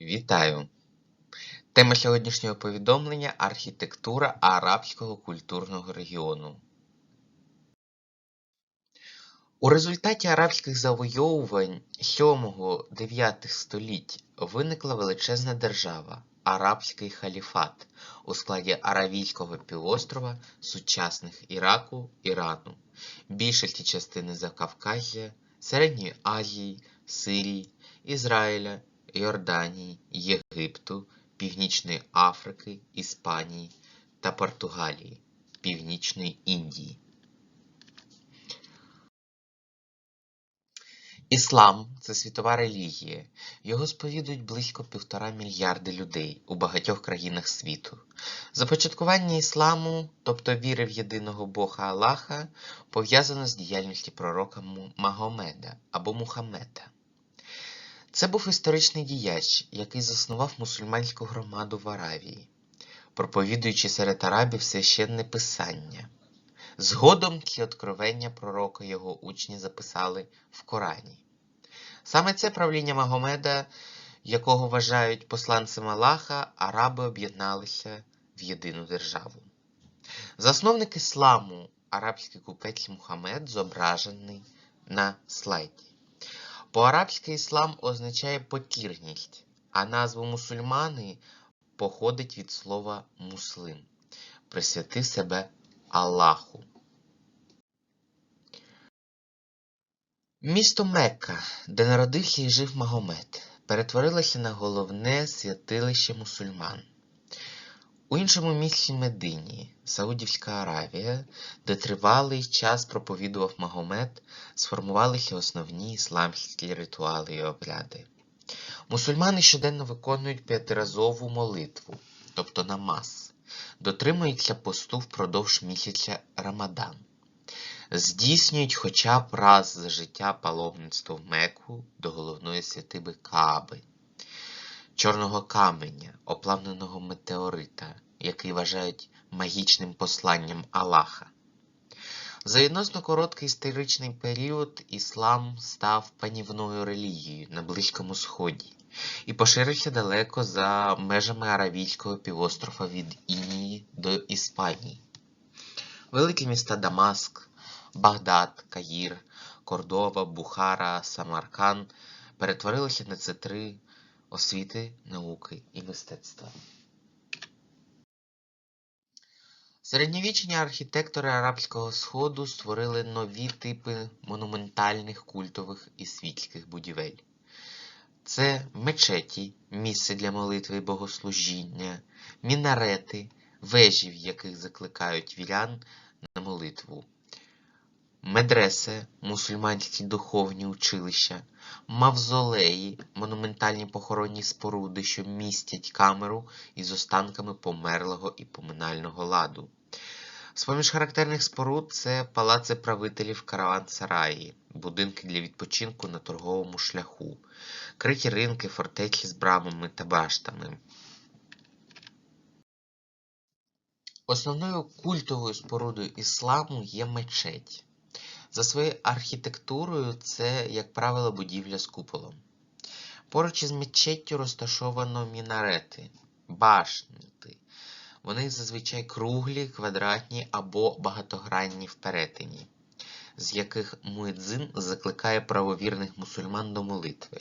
Вітаю! Тема сьогоднішнього повідомлення архітектура арабського культурного регіону. У результаті арабських завойовувань 7-9 століть виникла величезна держава Арабський халіфат у складі Аравійського півострова, сучасних Іраку, Ірану, більшості частини Закавказя, Середньої Азії, Сирії, Ізраїля, Йорданії, Єгипту, Північної Африки, Іспанії та Португалії, Північної Індії. Іслам це світова релігія. Його сповідують близько півтора мільярди людей у багатьох країнах світу. Започаткування ісламу, тобто віри в єдиного Бога Аллаха, пов'язано з діяльністю пророка Магомеда або Мухаммеда. Це був історичний діяч, який заснував мусульманську громаду в Аравії, проповідуючи серед арабів священне писання. Згодом ці откровення пророка його учні записали в Корані. Саме це правління Магомеда, якого вважають посланцем Аллаха, араби об'єдналися в єдину державу. Засновник ісламу, арабський купець Мухаммед, зображений на слайді. По-арабськи іслам означає покірність, а назва мусульмани походить від слова муслим, присвятив себе Аллаху. Місто Мекка, де народився і жив Магомед, перетворилося на головне святилище мусульман. У іншому місці Медині, Саудівська Аравія, де тривалий час проповідував Магомед, сформувалися основні ісламські ритуали і обряди. Мусульмани щоденно виконують п'ятиразову молитву, тобто намаз, дотримуються посту впродовж місяця Рамадан, здійснюють хоча б раз за життя паломництво в Мекку до головної святиби Кааби, чорного каменя, оплавленого метеорита, який вважають магічним посланням Аллаха. За відносно короткий історичний період іслам став панівною релігією на Близькому Сході і поширився далеко за межами Аравійського півострова від Інії до Іспанії. Великі міста Дамаск, Багдад, Каїр, Кордова, Бухара, Самаркан перетворилися на центри освіти, науки і мистецтва. Середньовічні архітектори Арабського Сходу створили нові типи монументальних культових і світських будівель. Це мечеті, місце для молитви і богослужіння, мінарети, вежі, в яких закликають вірян на молитву, медресе, мусульманські духовні училища, мавзолеї, монументальні похоронні споруди, що містять камеру із останками померлого і поминального ладу. З-поміж характерних споруд це палаци правителів караван-сараї, будинки для відпочинку на торговому шляху, криті ринки, фортеці з брамами та баштами. Основною культовою спорудою ісламу є мечеть. За своєю архітектурою це, як правило, будівля з куполом. Поруч із мечеттю розташовано мінарети, башти. Вони зазвичай круглі, квадратні або багатогранні в перетині, з яких муедзин закликає правовірних мусульман до молитви.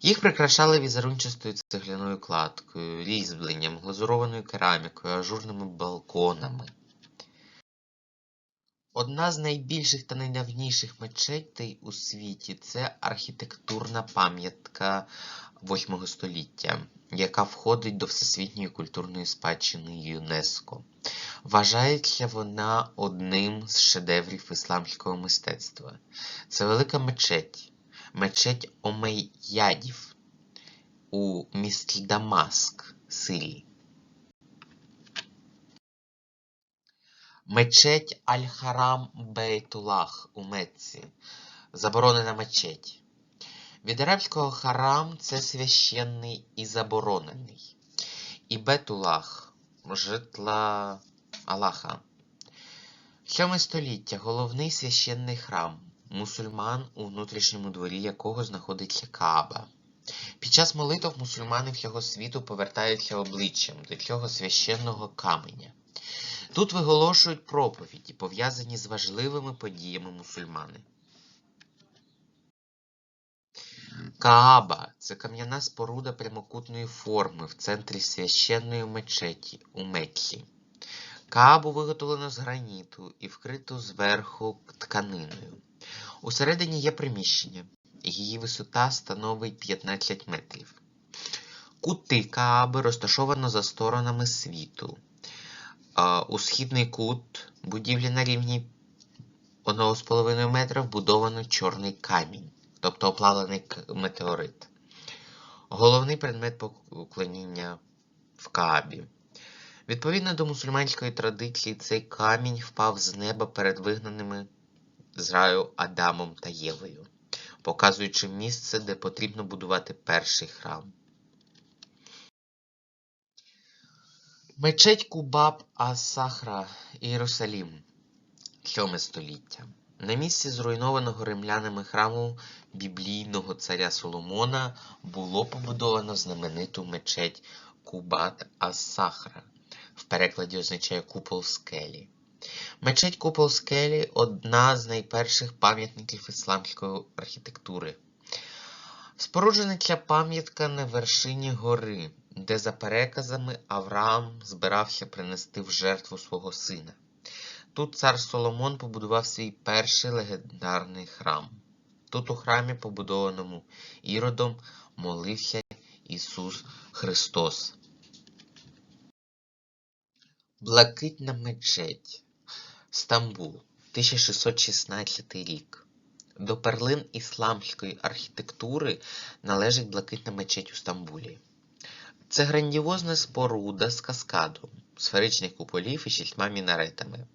Їх прикрашали візерунчастою цегляною кладкою, різьбленням, глазурованою керамікою, ажурними балконами. Одна з найбільших та найдавніших мечетей у світі це архітектурна пам'ятка 8 століття, яка входить до Всесвітньої культурної спадщини ЮНЕСКО. Вважається вона одним з шедеврів ісламського мистецтва. Це велика мечеть, мечеть Омейядів у місті Дамаск, Сирії. Мечеть Аль-Харам Бейтулах у Мекці. Заборонена мечеть. Від арабського харам це священний і заборонений. І Бетулах житла Аллаха. Сьоме століття головний священний храм мусульман, у внутрішньому дворі якого знаходиться Кааба. Під час молитв мусульмани всього світу повертаються обличчям до цього священного каменя. Тут виголошують проповіді, пов'язані з важливими подіями мусульмани. Кааба це кам'яна споруда прямокутної форми в центрі священної мечеті у Меккі. Каабу виготовлено з граніту і вкрито зверху тканиною. Усередині є приміщення, її висота становить 15 метрів. Кути Кааби розташовано за сторонами світу. У східний кут будівлі на рівні 1,5 метра вбудовано чорний камінь, тобто оплавлений метеорит. Головний предмет поклоніння в Каабі. Відповідно до мусульманської традиції, цей камінь впав з неба перед вигнаними з раю Адамом та Євою, показуючи місце, де потрібно будувати перший храм. Мечеть Кубаб Ас-Сахра, Ієрусалім, 7 століття. На місці зруйнованого римлянами храму біблійного царя Соломона було побудовано знамениту мечеть Кубат Ас-Сахра. В перекладі означає купол скелі. Мечеть Купол скелі одна з найперших пам'ятників ісламської архітектури. Споруджена ця пам'ятка на вершині гори, де за переказами Авраам збирався принести в жертву свого сина. Тут цар Соломон побудував свій перший легендарний храм. Тут у храмі, побудованому Іродом, молився Ісус Христос. Блакитна мечеть. Стамбул, 1616 рік. До перлин ісламської архітектури належить блакитна мечеть у Стамбулі. Це грандіозна споруда з каскадом, сферичних куполів і шістьма мінаретами.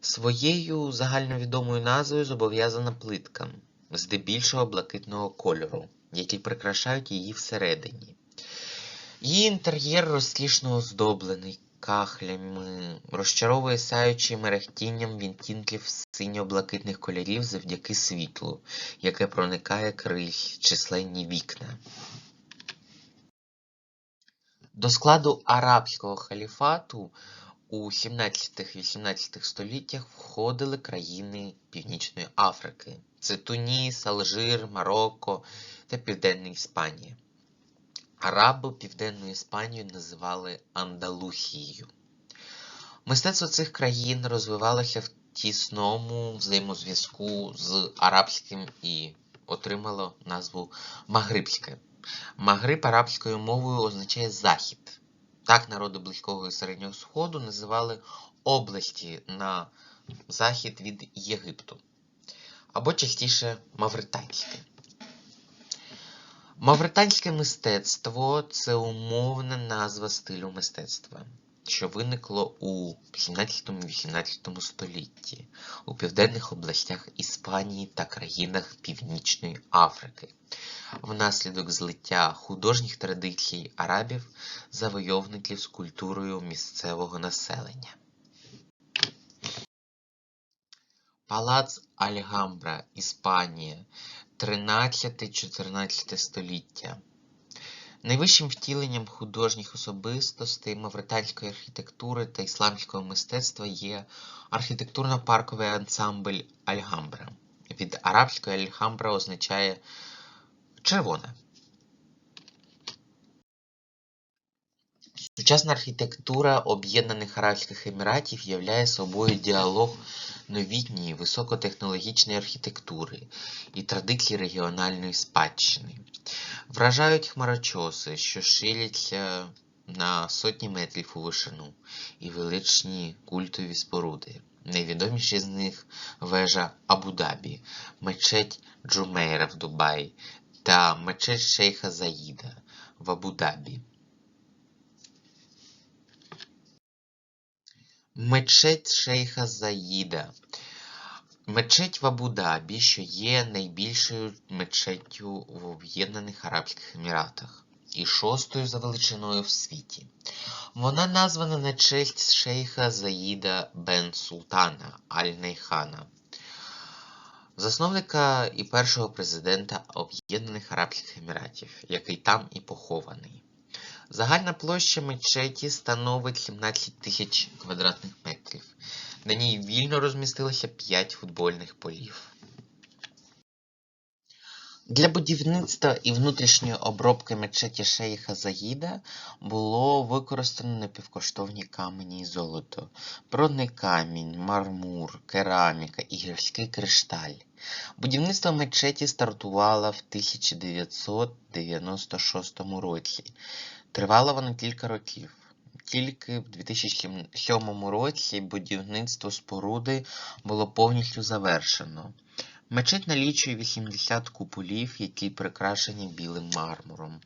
Своєю загальновідомою назвою зобов'язана плиткам, здебільшого блакитного кольору, які прикрашають її всередині. Її інтер'єр розкішно оздоблений кахлями, розчаровує сяючим мерехтінням відтінків синьо-блакитних кольорів завдяки світлу, яке проникає крізь численні вікна. До складу арабського халіфату у 17-18 століттях входили країни Північної Африки. Це Туніс, Алжир, Марокко та Південна Іспанія. Араби Південну Іспанію називали Андалусією. Мистецтво цих країн розвивалося в тісному взаємозв'язку з арабським і отримало назву Магрибське. Магриб арабською мовою означає захід. Так народи Близького і Середнього Сходу називали області на захід від Єгипту, або частіше Мавританське. Мавританське мистецтво це умовна назва стилю мистецтва, що виникло у 17-18 столітті у південних областях Іспанії та країнах Північної Африки внаслідок злиття художніх традицій арабів завойовників з культурою місцевого населення. Палац Альгамбра, Іспанія, 13-14 століття. Найвищим втіленням художніх особистостей мавританської архітектури та ісламського мистецтва є архітектурно-парковий ансамбль Альгамбра. Від арабської Альгамбра означає червона. Сучасна архітектура Об'єднаних Арабських Еміратів являє собою діалог новітньої високотехнологічної архітектури і традицій регіональної спадщини. Вражають хмарочоси, що ширяться на сотні метрів у вишину, і величні культові споруди. Найвідоміші з них вежа Абу-Дабі, мечеть Джумейра в Дубаї та мечеть Шейха Заїда в Абу-Дабі. Мечеть Шейха Заїда. Мечеть в Абу-Дабі, що є найбільшою мечеттю в Об'єднаних Арабських Еміратах і шостою за величиною в світі. Вона названа на честь шейха Заїда бен Султана Аль-Найхана. засновника і першого президента Об'єднаних Арабських Еміратів, який там і похований. Загальна площа мечеті становить 17 тисяч квадратних метрів. На ній вільно розмістилося 5 футбольних полів. Для будівництва і внутрішньої обробки мечеті шейха Заїда було використано напівкоштовні камені і золото, бродний камінь, мармур, кераміка і гірський кришталь. Будівництво мечеті стартувало в 1996 році. Тривало воно кілька років. Тільки в 2007 році будівництво споруди було повністю завершено. Мечеть налічує 80 куполів, які прикрашені білим мармуром.